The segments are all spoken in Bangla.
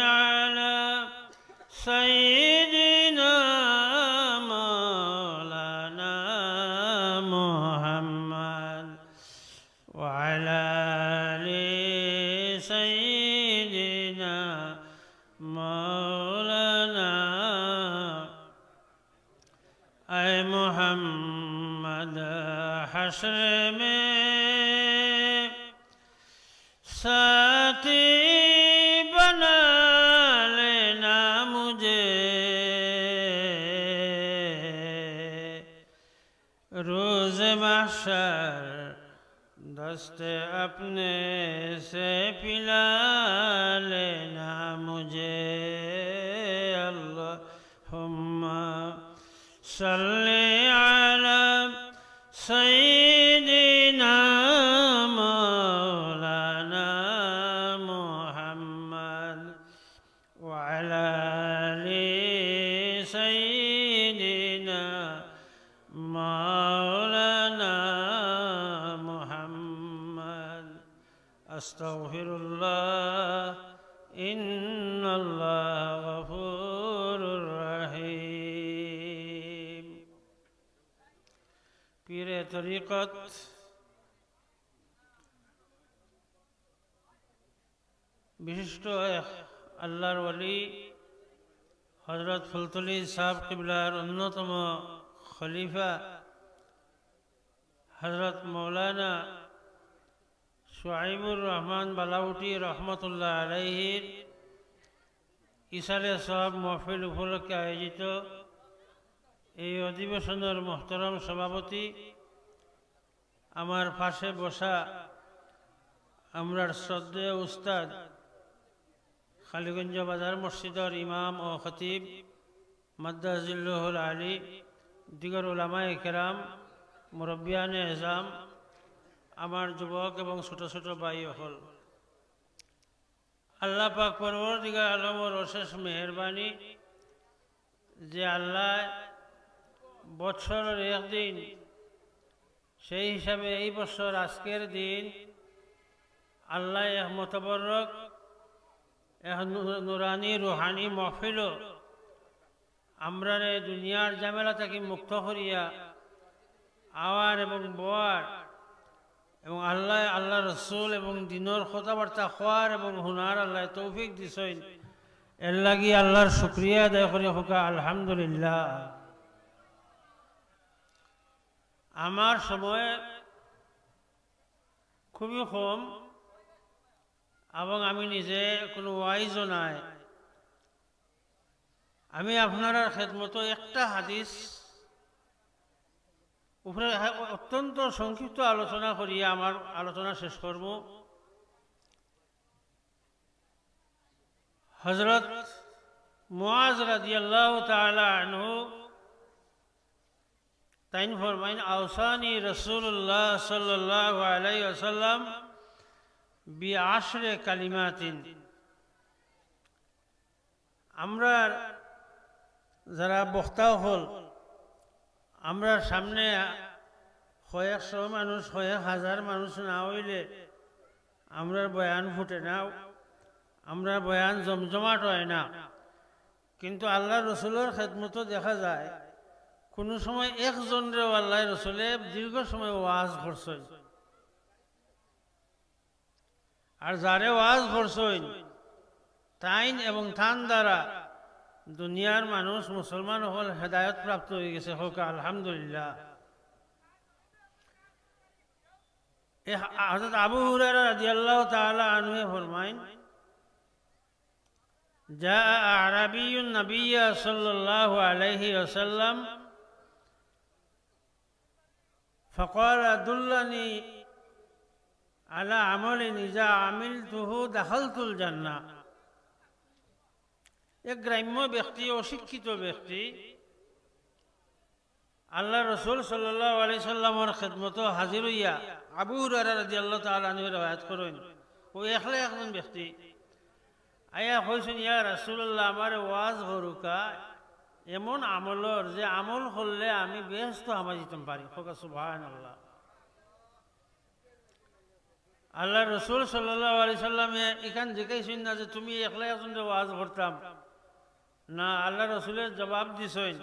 على سيدنا روز محشر دست اپنے سے پلا لینا مجھے۔ اللہم صلی علی سید আস্তাগফিরুল্লাহ, ইন্নাল্লাহ গফুরুর রহিম। পীরে তরিকত, বিশিষ্ট আল্লাহর ওলি হজরত ফুলতলি সাহ কিবলার অন্যতম খলিফা হজরত মৌলানা সোয়াইবুর রহমান বালাউটি রহমতুল্লাহ আলাইহির ইসালে সব মহফিল উপলক্ষে আয়োজিত এই অধিবেশনের মহতরম সভাপতি, আমার পাশে বসা আমরার শ্রদ্ধেয় উস্তাদ খালিগঞ্জ বাজার মসজিদর ইমাম ও খতিব মাদ্দাজিল্লুল আলী, দিগর উলামায় কেরাম, মুরব্বিয়ানে এজাম আমার যুবক এবং ছোট ছোট ভাই হল। আল্লাহ পাক পরবর দিগর আলমর অশেষ মেহরবানি যে আল্লাহ বছরের একদিন, সেই হিসাবে এই বছর আজকের দিন আল্লাহ এক মতবরক, এক নুরানি রুহানি মহফিল আমরা দুনিয়ার ঝামেলা থেকে মুক্ত করিয়া আওয়ার এবং বোয়ার এবং আল্লাহ আল্লাহ রসুল এবং দিনের কথাবার্তা খোয়ার এবং হুনার আল্লাহ তৌফিক দিছেন। এর লাগি আল্লাহর শুক্রিয়া আদায় করি, হোকা, আলহামদুলিল্লাহ। আমার সময় খুবই কম এবং আমি নিজে কোনো ওয়াইজও নাই। আমি আপনার খেদমত একটা হাদিস উপরে অত্যন্ত সংক্ষিপ্ত আলোচনা করিয়া আমার আলোচনা শেষ করব। হজরত মুআজ রাদিয়াল্লাহু তাআলা আনহু তাইন ফরমাইন, আওসানি আলাই আসাল্লাম বি আশরে কালিমাতিন। আমরা যারা বক্তাও হল আমরা সামনে কয়েকশো মানুষ কয়েক হাজার মানুষ না হইলে আমরা বয়ান ফুটে না। আমরা বয়ান জমজমাট হয় না। কিন্তু আল্লাহ রসুলের খেদমত দেখা যায়, কোনো সময় একজনরে আল্লাহ রসুলে দীর্ঘ সময় ওয়াজ করছেন। আর যারে ওয়াজ করছেন, তাইন এবং থান দ্বারা দুনিয়ার মানুষ মুসলমান হল হেদায়ত প্রাপ্ত হয়ে গেছে হোক আলহামদুলিল্লাহ এ হজরত আবু হুরারা রাদিয়াল্লাহু তাআলা আনহু ফরমাইন جاء أعرابي النبي صلى الله عليه وسلم فقال دلني على عمل إذا عملته دخلت الجنة এক গ্রাম্য ব্যক্তি, অশিক্ষিত ব্যক্তি। আল্লাহ রসুল সাল্লামর খেদমত হাজির হইয়া আবু হুরারা রাজি আল্লাহ করেন। ও একলা একজন ব্যক্তি। আয়া হয়েছেন ইয়া রাসুল্লাহ আমার ওয়াজ হরুকা, এমন আমলর যে আমল করলে আমি ব্যস্ত আমা যেতাম পারি। সুবাহান আল্লাহ আল্লাহ রসুল সাল্লাহ আলি সাল্লামে এখান জিজ্ঞাসেন না যে, তুমি একলা একজন ওয়াজ করতাম। না, আল্লাহ রসুলের জবাব দিছেন।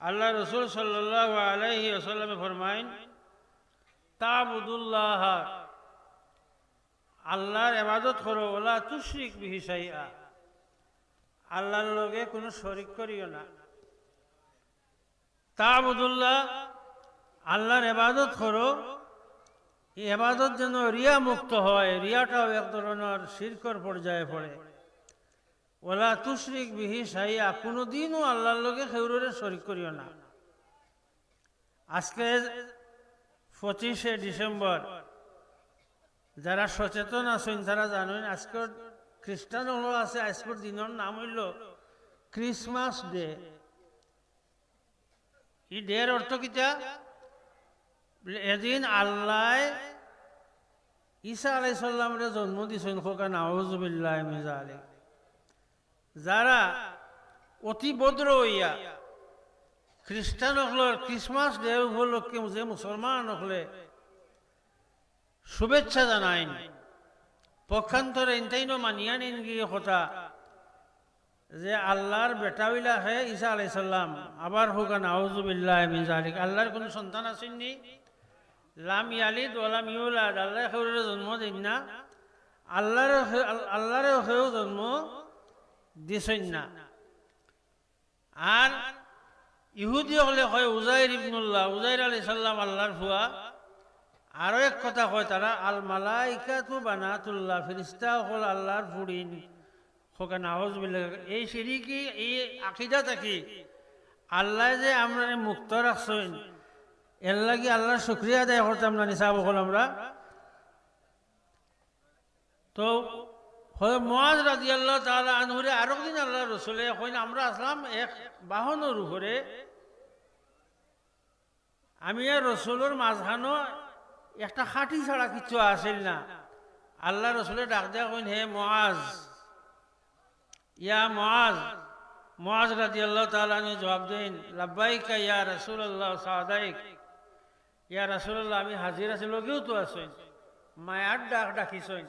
আল্লাহ রসুল সাল্লাহ আলাইহি আসাল্লামে ফরমাইন, তাবুদুল্লাহ, আল্লাহর এবাদত করো ওলা তুশ্রিক বিহিসাইয়া আল্লাহর লগে কোনো শরিক করিও না। তাবুদুল্লাহ, আল্লাহর এবাদত করো এবাদত যেন রিয়া মুক্ত হয়। রিয়াটাও এক ধরনের শিরকর পর্যায়ে পড়ে। ওলা তুশরিক বিহি সাইয়া কোনোদিনও আল্লাহর লগে খেউরে শরিক করিও না। আজকে পঁচিশে ডিসেম্বর, যারা সচেতন আছেন, তারা জানেন আজকের খ্রিস্টান হলো আছে, আজকের দিনের নাম হইল ক্রিসমাস ডে। এই ডের অর্থ কিতা এদিন আল্লাহ ঈসা আলাইসাল্লামরে জন্ম দিছেন, খোকা নাওজুবিল্লাহ মিজা আলী যারা অতি বদ্র হইয়া খ্রিস্টান হকলের ক্রিসমাস ডে উপলক্ষে যে মুসলমান হকলে শুভেচ্ছা জানাইন। পক্ষান্তরে ইনতাইনো মানিয়া নিন গিয়ে কথা? যে আল্লাহর বেটা হইলা হে ঈসা আলাই সাল্লাম আবার হোক নাউজুবিল্লাহ মিজালিক আল্লাহর কোনো সন্তান আসেননি লাম ইয়ালিদ ওলাম ইউলাদ আল্লাহ জন্ম দিন না। আল্লাহর আল্লাহর সেও জন্ম দিছেন না। আর ইহুদি হলে হয় উজাইর ইবনুল্লাহ, উজাইর আলী সাল্লাম আল্লাহর ফুয়া। আরও এক কথা কয় তারা, আল মালাইকা মালাইকাতু বানাতুল্লাহ ফিরিস্তা হল আল্লাহর ফুড়িন। হোকা নাহজ এই সিঁড়ি কি এই আকিদা থাকি। আল্লাহ যে আমরা মুক্ত রাখছেন, এর লাগি আল্লাহর শুক্রিয়া আদায় করতাম না নিসাব হল আমরা। তো হয় মহাজ রাজি আল্লাহ তালা আনহুরে আরও দিন আল্লাহ রসুলে হইন আমরা আসলাম এক বাহনের উপরে। আমি আর রসুলের মাঝখানো একটা খাটি ছাড়া কিছু আসিল না। আল্লাহ রসুলে ডাক দেয়া কইন, হে মহাজ ইয়া মহাজ মহাজ রাজি আল্লাহ তালা জবাব দেন, লাব্বাইকা ইয়া রসুল আল্লাহ সাদাইক। ইয়া রসুল্লাহ আমি হাজির আছি, লগেও তো আছেন মায়ার ডাক ডাকিছেন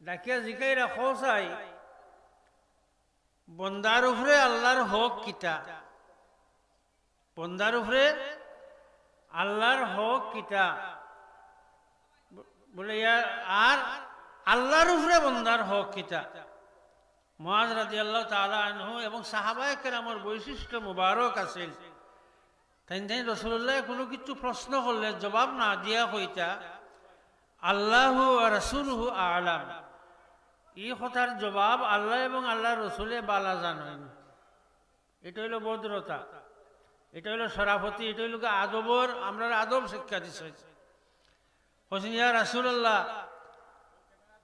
ডাকিয়া জিকাইরা খোসাই বন্দার উপরে আল্লাহর হক কিতা? বন্দার উপরে আল্লাহর হক কিতা? বলে আর আল্লাহর উপরে বন্দার হক কিতা? মহাজ রাজি আল্লাহ তালা আনহু এবং সাহাবায় কেরামর বৈশিষ্ট্য মুবারক আছিল। তাই তাই রসুল্লাহ কোনো কিছু প্রশ্ন করলে জবাব না দিয়া হইতা, আল্লাহ রসুলহু আলাম। এই কথার জবাব আল্লাহ এবং আল্লাহ রসুলে বালা জানেন। এটা হইল ভদ্রতা, এটা হইল সরাফতি এটা হইল আদবর আমরা আদব শিক্ষা দিছে। হোসেন, ইয়া রাসুল্লাহ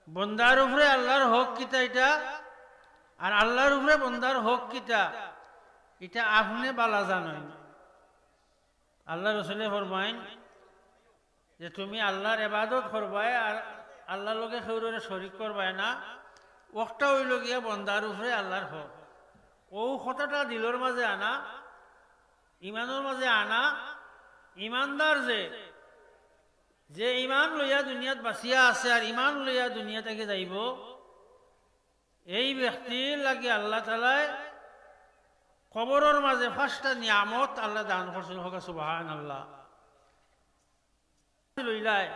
বন্দার উপরে আল্লাহর হক কিতা এটা? আর আল্লাহর উপরে বন্দার হক কিতা? এটা আপনি বালা জানেন। আল্লাহ রসুলে ফরমাইন যে তুমি আল্লাহর এবাদত করবাই আর আল্লাহর লোকে সেউরে শরিক করবাই না। ওকটা হইল গিয়া বন্দার উপরে আল্লাহর হক। ও কথাটা দিলর মাঝে আনা, ইমানের মাঝে আনা, ইমানদার যে যে ইমান লইয়া দুনিয়াত বাঁচিয়া আছে আর ইমান লইয়া দুনিয়া থেকে যাইব, এই ব্যক্তির লাগে আল্লাহ তালায় কবরের মাঝে পাঁচটা নিয়ামত আল্লাহ দান করছেন হোক সুবাহান আল্লাহ লইলায়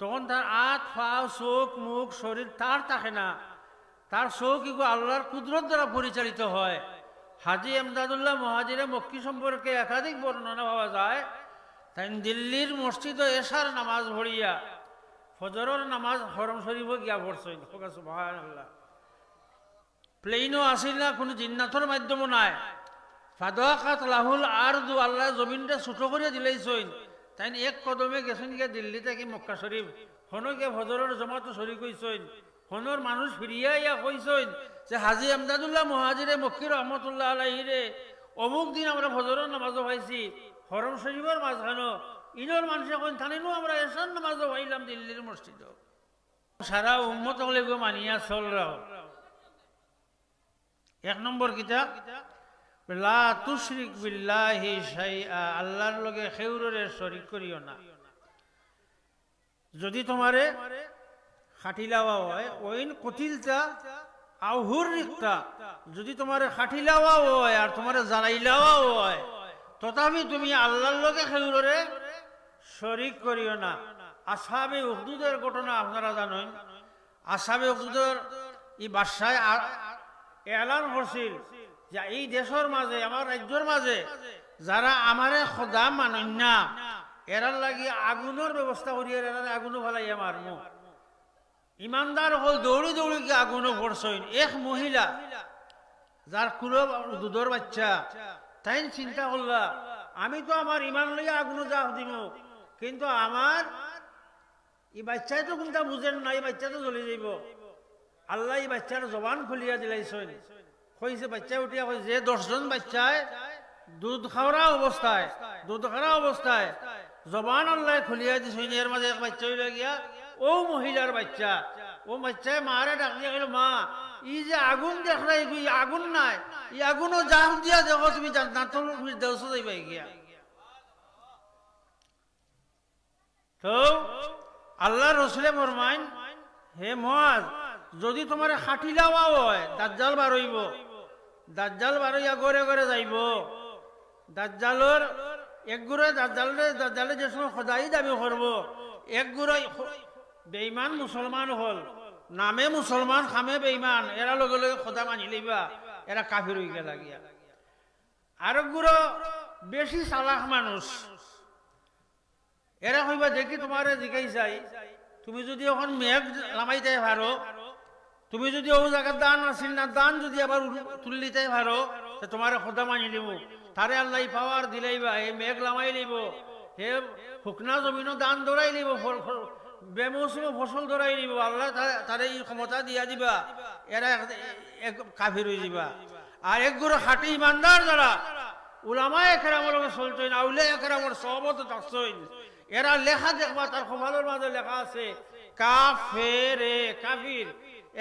তখন তার আত পাও চোখ মুখ শরীর তার থাকে না। তার ইগো আল্লাহর কুদরত দ্বারা পরিচালিত হয়। হাজি এমদাদুল্লাহ মহাজিরে মক্কি সম্পর্কে একাধিক বর্ণনা পাওয়া যায়। তাই দিল্লির মসজিদ এশার নামাজ ভরিয়া ফজরের নামাজ হরম শরীফ গিয়া পড়ছেন আল্লাহ প্লেনও আসিল না, কোনো জিন্নাথর মাধ্যমও নাই। ফাদাকাত লাহুল আর দু আল্লাহ জমিনটা ছোটো করে দিলেইছইন তাই এক কদমে গেছেন গিয়ে দিল্লি থেকে মক্কা শরীফ। হনো গিয়ে ভজরের জমাতো শরীর কইছইন হনর মানুষ ফিরিয়া ইয়া কইছইন যে হাজি আমদাদুল্লাহ মহাজিরে মক্কি রহমতুল্লাহ আলাইহিরে অমুক দিন আমরা ভজরের নামাজও পাইছি, হরম শরীফের মাঝখানো ইনর মানুষে কইন থানেনও আমরা এসার নামাজও পাইলাম দিল্লির মসজিদ সারা উম্মত হলে গো মানিয়া চল রাও এক নম্বর কিতাব লা তুশরিক বিল্লাহি শাইআ আল্লাহর লগে খেউরে শরিক করিও না। যদি তোমারে খাটিলাওয়া হয়, ওইন কতিলতা যদি তোমারে খাটিলাওয়া হয় আর তোমারে জ্বালাইলাওয়া হয়, তথাপি তুমি আল্লাহর লগে খেউরে শরিক করিও না। আসাবে উহদুদের ঘটনা আপনারা জানেন। আসাবে উহদুদের এই বাসায় এলান করছিল যে এই দেশের মাঝে, আমার রাজ্যের মাঝে যারা আমারে সদা মানন না, এরার লাগি আগুনের ব্যবস্থা করিয়ে এরা আগুনও ফেলাই আমার মুখ ইমানদার হল দৌড়ি দৌড়ি গিয়ে আগুনও পড়ছইন এক মহিলা যার কুলো দুধর বাচ্চা তাই চিন্তা করলা আমি তো আমার ইমান লইয়া আগুনও যা দিব কিন্তু আমার এই বাচ্চাই তো কোনটা বুঝেন না এই বাচ্চা তো জ্বলে যাইব আল্লাহ এই বাচ্চার জবান খুলিয়া দিলাইছেন কইছে বাচ্চা উঠিয়া কই যে দশজন বাচ্চায় দুধ খাওয়া অবস্থায় দুধ খাওয়া অবস্থায় জবান আল্লাহ খুলিয়া দিছেন এর মাঝে এক বাচ্চা গিয়া ও মহিলার বাচ্চা, ও বাচ্চায় মারে ডাকিয়া গেল, মা ই যে আগুন দেখলাই ই আগুন নাই? ই আগুনও জাম দিয়া দেখো, তুমি জান্নাতুল গিয়া তো আল্লাহ রসুলে ফরমাইন, হে মহাজ যদি তোমার খাটি লাওয়া হয়, দাজ্জাল বারইব। দাজ্জাল বারইয়া গড়ে গড়ে যাইব। দাজ্জালর এক গুড়ে দাজ্জালে দাজ্জালে যে সময় সদাই দাবি করব, এক বেইমান মুসলমান হল। নামে মুসলমান, খামে বেইমান এরা লগে লগে সদা মানি লইবা। এরা কাফির হয়ে গেলা গিয়া আর বেশি চালাক মানুষ। এরা কইবা, দেখি তোমার জিকাই চাই তুমি যদি এখন মেঘ লামাইতে পারো, তুমি যদি ও জায়গার দান আসিল না, দান যদি আবার তুললিতে পারো তোমার খোদা মানি লিব তারে আল্লাহ পাওয়ার দিলাইবা এই মেঘ লামাই লিব হে, শুকনা জমিনও দান দৌড়াই লিব বেমৌসুমে ফসল দৌড়াই লিব আল্লাহ তারে এই ক্ষমতা দিয়া দিবা। এরা কাফির হয়ে যাবা আর এক গুরু খাটি ইমানদার যারা উলামা একরামর চলছেন আউলে একরামর সবত থাকছেন এরা লেখা দেখবা, তার খোমালের মাঝে লেখা আছে, কাফেরে কাফির।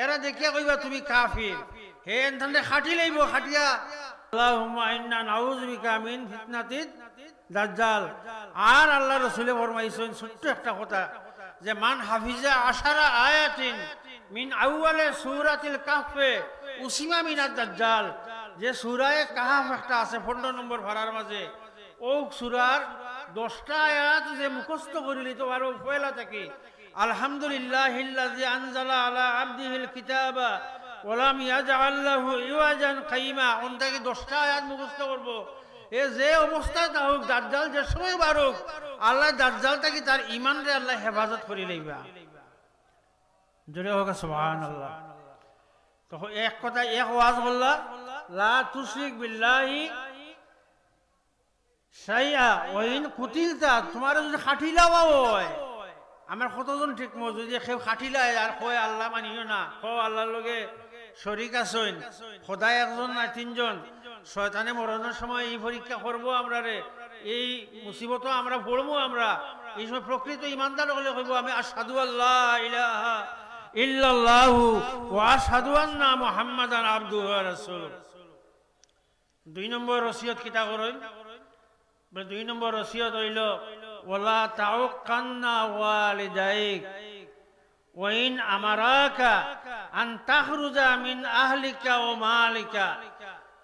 এরা দেখিয়া কইবা, তুমি কাফির। হে এনথানে খাটি লইব, খাটিয়া। আর আল্লাহ রাসূলে ফরমাইছেন ছোট্ট একটা কথা যে মান হাফিজা আশারা আয়াতিন মিন আউয়ালে সূরাতিল কাহফে উসিমা মিনাদ দাজ্জাল যে সূরায়ে কাহফ একটা আছে 15 নম্বর ভাড়ার মাঝে। ও সূরার দশটা আয়াত যে মুখস্থ করিলি, তো আরও পয়লা থেকে। আলহামদুলিল্লাহ আনজালা আলা আবদিহিল কিতাবা ওলাম ইয়াজআল্লাহু ইওয়াজান কাইমা। ওন থেকে দশটা আয়াত মুখস্থ করব। এ যে অবস্থায় তা হোক দাজ্জাল যে সময় বারুক আল্লাহ দাজ্জাল থেকে তার ইমান রে আল্লাহ হেফাজত করি লইবা। জোরে হোক, সুবহানাল্লাহ। তো এক কথা এক ওয়াজ বললা, লা তুশরিক বিল্লাহি সাইয়া ওইন কুতিলতা, তোমার যদি খাটিলাও হয়, আমার কতজন ঠিক যদি কেউ খাটিলাই আর কয় আল্লাহ মানিও না ক আল্লাহর লগে শরিক আছেন সদায় একজন না তিনজন। শয়তানে মরণের সময় এই পরীক্ষা করব আমরা রে এই মুসিবত আমরা পড়ব আমরা। এই সময় প্রকৃত ইমানদার হলে কইব আমি আসাদু আল্লাহ ইলাহা ওয়া আন্না ওয়া রাসূলুহু। দুই নম্বর রসিয়ত কিতা দুই নম্বর রসিয়ত হইল ওয়ালিদাইক ওয়াইন আমারাকা আন্তাহরুজা মিন আহলিকা ও মালিকা।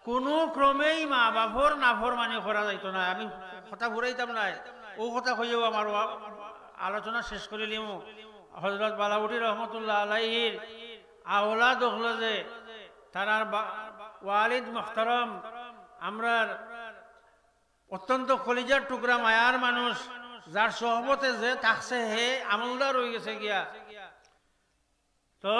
কোনো ক্রমেই মা বাপর নাফর মানে করা যাইতো না। আমি কথা ঘুরাইতাম নাই। ও কথা কইও আমার আলোচনা শেষ করে লিমু হজরত বালাউটি রহমতুল্লাহ আলাইহির আওলাদ হলো যে তারার ওয়ালিদ মুহতারম আমরার অত্যন্ত কলিজার টুকরা মায়ার মানুষ যার সহবতে যে থাকছে হে আমলদার হয়ে গেছে গিয়া। তো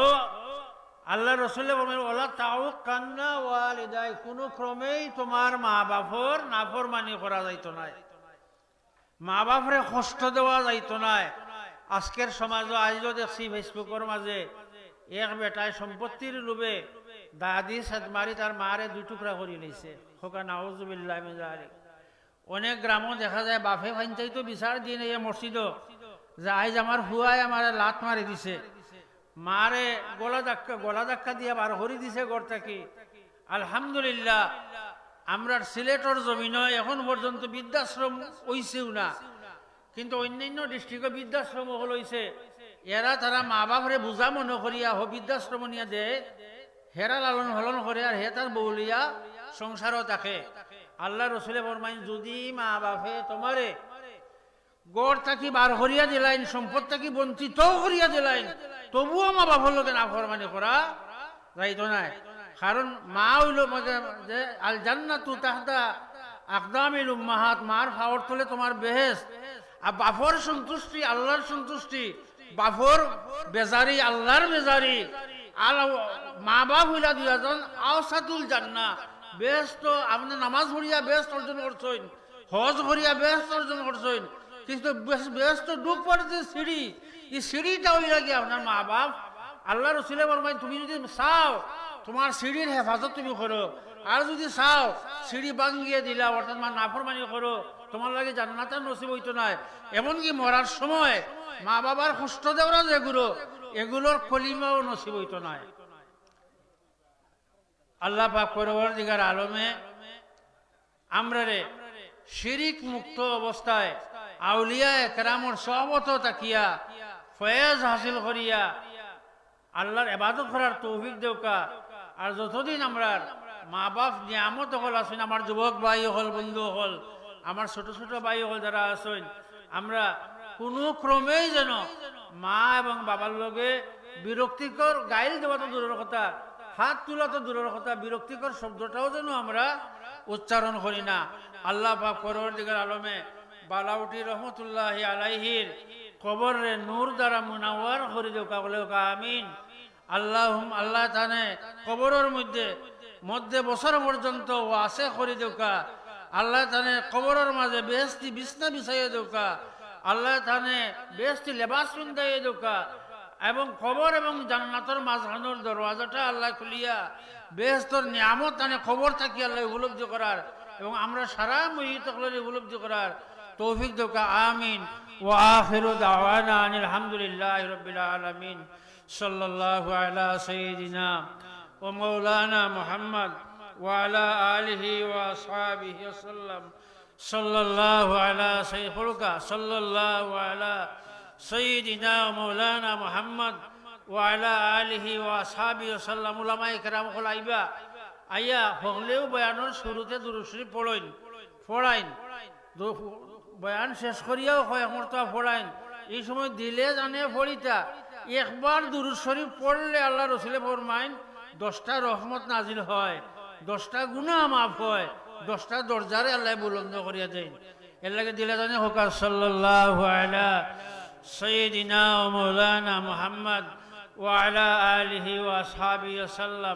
আল্লাহ রসুল্লাহ বলবেন ওলা তাও কান্না ওয়ালিদাই কোনো ক্রমেই তোমার মা বাপর নাফর মানি করা যাইত না মা বাপরে কষ্ট দেওয়া যাইত না আজকের সমাজও আজও দেখছি ফেসবুকের মাঝে, এক বেটায় সম্পত্তির লোভে দাদি সাদমারি তার মারে দুই টুকরা করে নিছে খোকা নাউজুবিল্লাহ মিজারি অনেক গ্রামও দেখা যায় বাফে ফাইনচাই তো বিচার দিয়ে নেই মসজিদ যে আইজ আমার হুয়ায় আমার লাত মারি দিছে। মারে গলা ধাক্কা গলা ধাক্কা দিয়া বার হরি দিছে গড়টা কি? আলহামদুলিল্লাহ আমরা সিলেটর জমিন এখন পর্যন্ত বৃদ্ধাশ্রম হইছেও না। কিন্তু অন্যান্য ডিস্ট্রিক্টে বৃদ্ধাশ্রম হল হইছে। এরা তারা মা বাপরে বুঝা মনে করিয়া হ, বৃদ্ধাশ্রম নিয়ে দে, হেরা লালন হলন করে আর হে তার বউলিয়া সংসারও থাকে। আল্লাহ রসুলে ফরমাইন, যদি মা বাপে তোমারে গড় থাকি বার করিয়া দিলাইন সম্পদ থাকি বঞ্চিত করিয়া দিলাইন? তবুও মা বাপর লোকে না ফরমানি করা যাইতো নাই। কারণ মা হইল যে আল জান্নাতু তাহতা আকদামিল উম্মাহাত, মার ফাওয়ার তোলে তোমার বেহেস আর বাপর সন্তুষ্টি, আল্লাহর সন্তুষ্টি, বাপর বেজারি, আল্লাহর বেজারি। আর মা বাপ হইলা দুজন আওসাতুল জান্না বেশ তো আপনি নামাজ পড়িয়া বেশ অর্জন করছেন, হজ করিয়া বেশ অর্জন করছেন। কিন্তু বেশ বেশ তো ডুব পড়ে যে সিঁড়ি। সিঁড়িটা ওই লাগে আপনার মা বাপ। আল্লাহ রসুলে বলবেন, তুমি যদি চাও, তোমার সিঁড়ির হেফাজত তুমি করো। আর যদি চাও, সিঁড়ি বাঙ্গিয়ে দিলা, অর্থাৎ মা নাফরমানি করো, তোমার লাগে জান্নাতের নসিব হইতো নাই। এমনকি মরার সময় মা বাবার কষ্ট দেওয়া যেগুলো এগুলোর কলিমাও নসিব হইতো নাই। আল্লাহ পাক পরবর দিগার আলমে আমরা রে শিরিক মুক্ত অবস্থায় আউলিয়া একরামর সহবত তাকিয়া ফয়েজ হাসিল করিয়া আল্লাহর এবাদত করার তৌফিক দেউকা আর যতদিন আমরা মা বাপ নিয়ামত হল আসেন আমার যুবক ভাই হল, বন্ধু হল, আমার ছোট ছোট ভাই হল যারা আসেন আমরা কোনো ক্রমেই যেন মা এবং বাবার লগে বিরক্তিকর, গাইল দেওয়া তো দূরের কথা, হাত তোলা তো দূরের কথা, বিরক্তিকর শব্দটাও যেন আমরা উচ্চারণ করি না। আল্লাহ পাক পরবর্তীকার আলমে বালাউটি রহমতুল্লাহ আলাইহির কবরে নূর দ্বারা মুনাওয়ার করে দেও, কাবলে আমিন। আল্লাহ আল্লাহ তানে কবরের মধ্যে মধ্যে বছর পর্যন্ত ওয়াসে করে দেউকা আল্লাহ তানে কবরের মাঝে বেহস্তি বিছনা বিছাইয়ে দেউকা আল্লাহ তানে বেহস্তি লেবাস পিন্দাইয়ে দেউকা এবং খবর এবং জান্নাতর মাঝখানোর দরওয়াজাটা আল্লাহ খুলিয়া বেহস্তর নিয়ামত তানে খবর থাকি আল্লাহ উপলব্ধি করার। এবং আমরা সারা মুহিত উপলব্ধি করার। তৌফিক দোকা আমিন ও আখির দাওয়ানা আনিল হামদুলিল্লাহ রবিল আলমিন সাল্লাহ আলা সঈদিনা ও মৌলানা মোহাম্মদ وعلى آله وأصحابه وسلم صلى الله على سيدك صلى الله على سيدنا ومولانا محمد وعلى آله وأصحابه وسلم علماء کرام خلائبا আইয়া হগলেও বয়ানোর শুরুতে দুরুশ্রী পড়ইন পড়াইন বয়ান শেষ করিয়াও আমার তো পড়াইন। এই সময় দিলে জানে পড়িতা একবার দুরুদ শরীফ পড়লে আল্লাহ রসুলে ফরমাইন, দশটা রহমত নাজিল হয়, দশটা গুণা মাফ হয়, দশটা দরজারে আল্লাহ বুলন্দ করিয়া দেন। এর দিলে জানে হোকা সাল্লাল্লাহু আলা সৈয়দিনা ও মৌলানা মুহাম্মদ ওয়ালা আলিহি ওয়া আসহাবিহি ওয়া সাল্লাম।